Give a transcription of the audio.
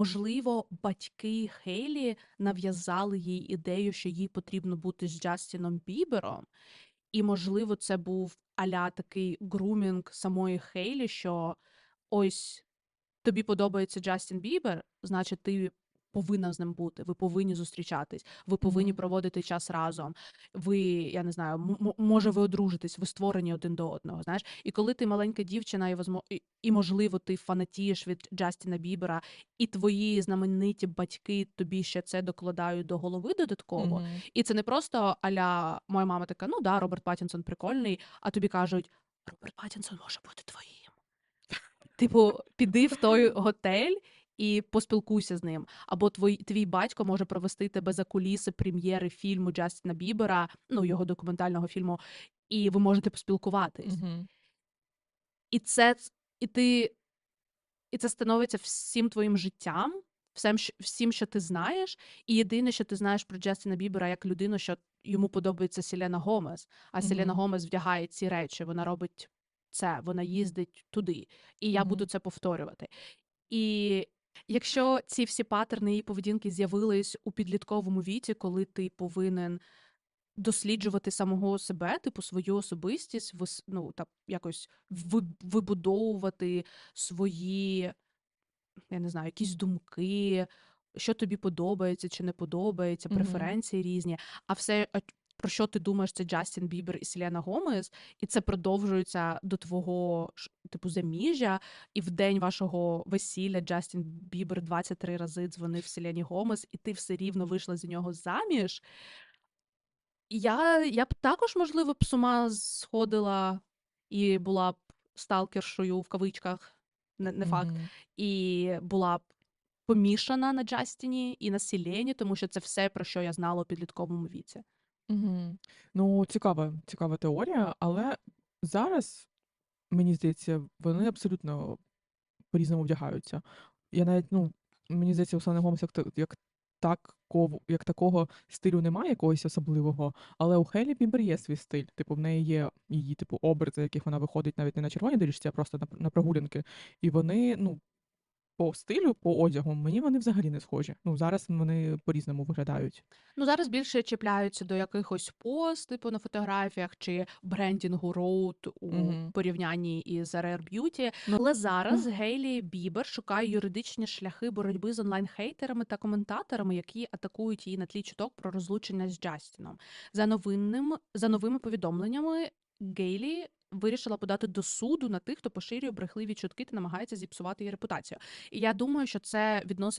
Можливо, батьки Хейлі нав'язали їй ідею, що їй потрібно бути з Джастіном Бібером, і, можливо, це був а-ля такий грумінг самої Хейлі, що ось тобі подобається Джастін Бібер, значить, ти повинна з ним бути. Ви повинні зустрічатись, ви повинні проводити час разом. Ви, я не знаю, може, ви одружитесь, ви створені один до одного. Знаєш, і коли ти маленька дівчина, і возмо- і, можливо, ти фанатієш від Джастіна Бібера, і твої знамениті батьки тобі ще це докладають до голови додатково. Мгм. І це не просто аля моя мама така: ну да, Роберт Паттінсон прикольний, а тобі кажуть, Роберт Паттінсон може бути твоїм. Типу, піди в той готель і поспілкуйся з ним. Або твій, твій батько може провести тебе за куліси прем'єри фільму Джастіна Бібера, ну його документального фільму, і ви можете поспілкуватись. Мгм. І це і ти, і це становиться всім твоїм життям, всім, всім, що ти знаєш. І єдине, що ти знаєш про Джастіна Бібера як людину, що йому подобається Селена Гомес. А Селена Гомес вдягає ці речі, вона робить це, вона їздить туди. І я буду це повторювати. І якщо ці всі паттерни її поведінки з'явились у підлітковому віці, коли ти повинен досліджувати самого себе, типу свою особистість, вис- ну так якось ви- вибудовувати свої, я не знаю, якісь думки, що тобі подобається чи не подобається, Мгм. преференції різні. А все, а про що ти думаєш, це Джастін Бібер і Селена Гомес, і це продовжується до твого типу заміжжя. І в день вашого весілля Джастін Бібер 23 рази дзвонив Селені Гомес, і ти все рівно вийшла за нього заміж. Я, я б також, можливо, б з ума сходила і була б сталкершою в кавичках, не, не факт, Мгм. і була б помішана на Джастіні і на Сілені, тому що це все, про що я знала у підлітковому віці. Мгм. Ну, цікава, цікава теорія, але зараз, мені здається, вони абсолютно по-різному вдягаються. Я навіть, ну, мені здається, у Селени Гомес як, як, як такого стилю немає якогось особливого, але у Хейлі Бібер є свій стиль. Типу, в неї є її, типу, образи, яких вона виходить навіть не на червоній доріжці, а просто на, на прогулянки. І вони, ну, по стилю, по одягу, мені вони взагалі не схожі. Ну, зараз вони по-різному виглядають. Ну, зараз більше чіпляються до якихось пост, типу на фотографіях чи брендінгу роуд у Мгм. порівнянні із Rare Beauty. Ну, Але зараз Гейлі Бібер шукає юридичні шляхи боротьби з онлайн-хейтерами та коментаторами, які атакують її на тлі чуток про розлучення з Джастіном. За новинним за новими повідомленнями Гейлі вирішила подати до суду на тих, хто поширює брехливі чутки та намагається зіпсувати її репутацію. І я думаю, що це відносить.